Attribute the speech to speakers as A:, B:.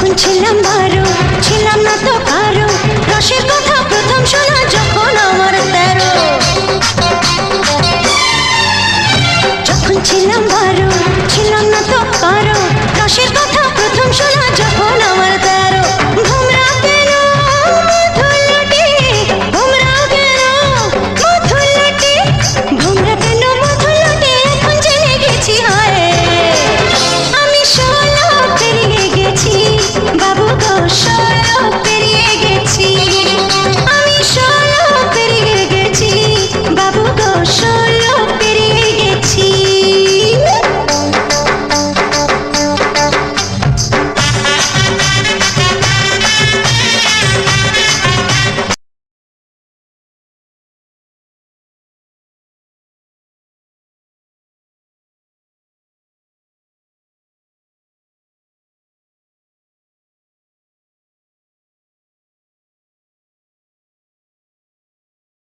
A: তখন ছিলাম বারো ছিলাম না তো কারও। রসের কথা প্রথম শোনা যখন আমার তেরো। যখন ছিলাম বারো ছিলাম না তো কারও।